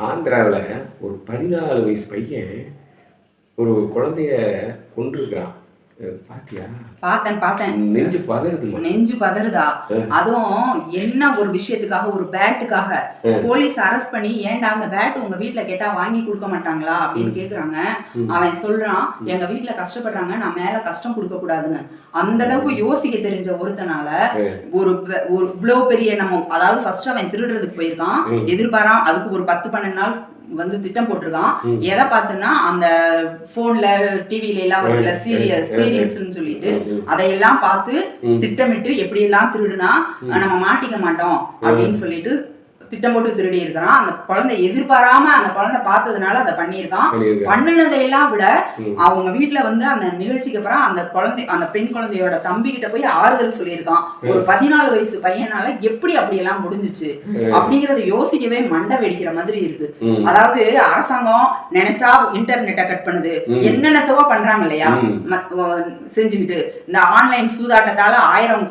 ஆந்திராவில் ஒரு பதினாலு வயசு பையன் ஒரு குழந்தைய கொண்டிருக்கிறான் பாத்தியா? பார்த்தேன் பார்த்தேன். நெஞ்சு பதறுதுமா? நெஞ்சு பதறுதா? அதுவும் என்ன ஒரு விஷயத்துக்காக ஒரு பேட்டுக்காக? போலீஸ் அரெஸ்ட் பண்ணி ஏன்டா அந்த பேட் உங்க வீட்ல கேட்டா வாங்கி கொடுக்க மாட்டாங்களா? அப்படின்னு கேக்குறாங்க. அவன் சொல்றான் எங்க வீட்ல கஷ்டப்படுறாங்க நான் மேல கஷ்டம் கொடுக்க கூடாதுன்னு. அந்த அளவுக்கு யோசிக்க தெரிஞ்ச ஒருத்தனால ஒரு ஒரு இவ்வளவு பெரிய நம்ம அதாவது ஃபர்ஸ்ட் அவன் திருடுறதுக்கு போயிருக்கான் ம். எதிர்பாரான் அதுக்கு ஒரு பத்து பன்னெண்டு நாள் வந்து திட்டம் போட்டிருக்கான். எதை பார்த்துன்னா அந்த போன்ல டிவில எல்லாம் வருதுல ம். சீரியஸ்ன்னு சொல்லிட்டு. அதையெல்லாம் பார்த்து. திட்டமிட்டு எப்படி எல்லாம் திருடுனா. நம்ம மாட்டிக்க மாட்டோம் அப்படின்னு சொல்லிட்டு திட்டம் போட்டு திருடி இருக்கிறான். அந்த குழந்தை எதிர்பாராம அந்த குழந்தை பார்த்ததுனால அதை பண்ணியிருக்கான். பண்ணுனதையெல்லாம் விட. அவங்க வீட்ல வந்து அந்த நிகழ்ச்சிக்கு அப்புறம் அந்த குழந்தை அந்த பெண் குழந்தையோட தம்பி கிட்ட போய் ஆறுதல் சொல்லியிருக்கான். ஒரு பதினாலு வயசு பையனால எப்படி அப்படியெல்லாம் முடிஞ்சுச்சு? அப்படிங்கறத யோசிக்கவே மண்டை வெடிக்கிற மாதிரி இருக்கு. அதாவது அரசாங்கம் நினைச்சா இன்டர்நெட்டை கட் பண்ணுது. என்னென்னத்தவோ பண்றாங்க இல்லையா? செஞ்சுக்கிட்டு இந்த ஆன்லைன் சூதாட்டத்தால ஆயிரம்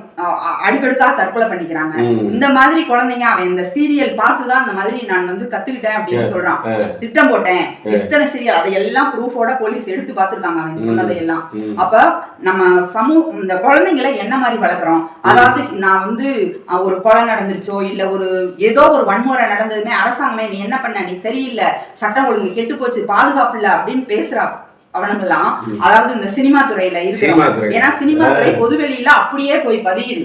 அடுக்கடுக்கா தற்கொலை பண்ணிக்கிறாங்க. இந்த மாதிரி குழந்தைங்க அவன் இந்த சீரியல் பார்த்துதான் இந்த மாதிரி நான் வந்து கத்துக்கிட்டேன் அப்படின்னு சொல்றான். திட்டம் போட்டேன். எத்தனை சீரியல் அதையெல்லாம் ப்ரூஃபோட போலீஸ் எடுத்து பார்த்திருக்காங்க அவன் சொன்னதையெல்லாம். அப்ப நம்ம சமூக இந்த குழந்தைங்களை என்ன மாதிரி வளர்க்குறோம்? அதாவது நான் வந்து ஒரு கொலை நடந்துருச்சோ இல்ல ஒரு ஏதோ ஒரு வன்முறை நடந்ததுமே அரசாங்கமே நீ என்ன பண்ண? நீ சரியில்லை சட்டம் ஒழுங்கு கெட்டு போச்சு பாதுகாப்பு இல்ல அப்படின்னு பேசுறா. அவனுங்கெல்லாம் அதாவது இந்த சினிமா துறையில இருக்கிறவங்க. ஏன்னா சினிமா துறை பொதுவெளியில அப்படியே போய் பதியுது.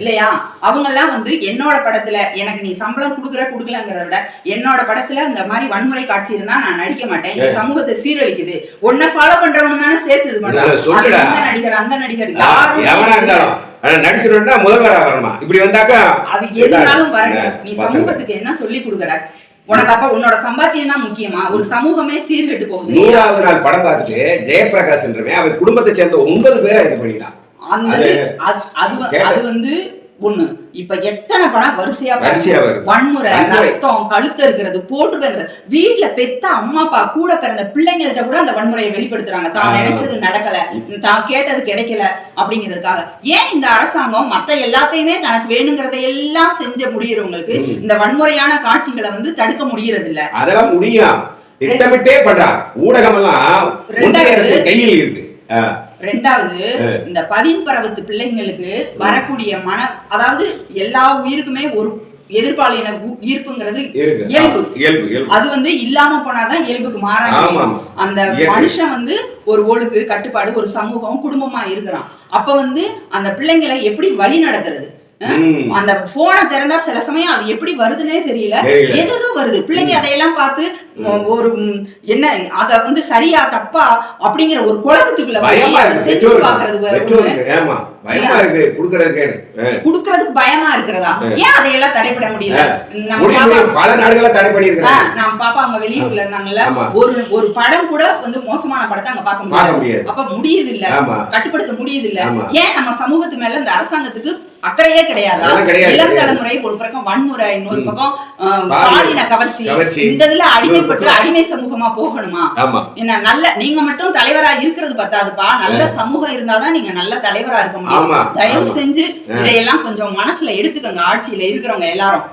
இல்லையா? அவங்க எல்லாம் வந்து என்னோட படத்துல எனக்கு நீ சம்பளம் குடுக்குற குடுக்கலங்கிறத விட என்னோட படத்துல இந்த மாதிரி வன்முறை காட்சி இருந்தா நான் நடிக்க மாட்டேன். இது சமூகத்தை சீரழிக்குது. உன்னை ஃபாலோ பண்றவங்க தானே சேர்த்து இது பண்றாங்க இந்த நடிகர் அந்த நடிகர்? யாரும் நடிச்சிருந்தா முதல்வரா வரணுமா? இப்படி வந்தாக்கா அது எதுனாலும் என்ன, நீ. சமூகத்துக்கு என்ன சொல்லி கொடுக்குற? உனக்கு அப்ப உன்னோட சம்பாத்தியம் தான் முக்கியமா? ஒரு சமூகமே சீர்கெட்டு போகுது. நூறாவது நாள் படம் பார்த்துட்டு ஜெயபிரகாஷ்ன்றவன் அவன் குடும்பத்தை சேர்ந்த ஒன்பது பேரை இது பண்ணிட்டான். அந்த அது- அது வந்து ஒண்ணு இப்ப எத்தனை படம் வரிசையா. வரிசையா வருது. வன்முறை. ரத்தம் கழுத்து இருக்கிறது போட்டுக்கிறது வீட்டுல பெத்த அம்மா அப்பா கூட பிறந்த பிள்ளைங்கள்ட்ட கூட அந்த வன்முறையை வெளிப்படுத்துறாங்க தான். நினைச்சது நடக்கல தான் கேட்டது கிடைக்கல அப்படிங்கிறதுக்காக ஏன் இந்த அரசாங்கம் மத்த எல்லாத்தையுமே தனக்கு வேணுங்கிறதை எல்லாம் செஞ்ச முடியறவங்களுக்கு. இந்த வன்முறையான காட்சிகளை வந்து தடுக்க முடியறது இல்ல அதெல்லாம் முடியும் திட்டமிட்டே பண்றான் ஊடகம் எல்லாம் கையில் இருக்கு ரெண்டாவது இந்த பதின் பருவத்து பிள்ளைங்களுக்கு வரக்கூடிய மன அதாவது எல்லா உயிருக்குமே ஒரு எதிர்பாலின ஈர்ப்புங்கிறது இயல்பு. அது வந்து இல்லாம போனாதான் இயல்புக்கு மாற ஆமா, முடியும் ஆமா. அந்த. மனுஷன் வந்து ஒரு ஒழுக்கு கட்டுப்பாடு ஒரு சமூகம் குடும்பமா இருக்கிறான் அப்ப வந்து அந்த பிள்ளைங்களை எப்படி வழி நடத்துறது. அந்த போனை திறந்தா சில சமயம் அது எப்படி வருதுன்னே தெரியல. எதுதோ வருது? பிள்ளைங்க அதையெல்லாம் பார்த்து ஒரு என்ன அத வந்து சரியா தப்பா அப்படிங்கிற ஒரு குழப்பத்துக்குள்ள செஞ்சு பாக்குறது பயமா இருக்கு. குடுக்கறதுக்கு ஆ. குடுக்கறதுக்கு பயமா இருக்கிறதா? ஏன் அதையெல்லாம் தடைபட முடியல? பாப்பா. பல நாடுகள தடை அவங்க வெளியூர்ல இருந்தாங்கல்ல. ஒரு ஒரு படம் கூட வந்து மோசமான படத்தை அங்க பார்க்க முடியாது. அப்ப முடியுது இல்ல. கட்டுப்படுத்த முடியுது இல்ல. ஏன் நம்ம சமூகத்து மேல இந்த அரசாங்கத்துக்கு அக்கறையே கிடையாதா. அதெல்லாம் கிடையாது. இளம் தலைமுறை ஒரு பக்கம் வன்முறை இன்னொரு ம். பக்கம் ஆஹ், பாலியல் பாலின கவர்ச்சி. கவர்ச்சி. இந்த இதுல அடிமைப்பட்டு அடிமை சமூகமா போகணுமா? என்ன நல்ல நீங்க மட்டும் தலைவரா இருக்கிறது பத்தாதுப்பா. நல்ல சமூகம் இருந்தாதான் நீங்க நல்ல தலைவரா இருக்க முடியும். தயவு. செஞ்சு இதையெல்லாம் கொஞ்சம் மனசுல எடுத்துக்கங்க ஆட்சியில இருக்கிறவங்க எல்லாரும்.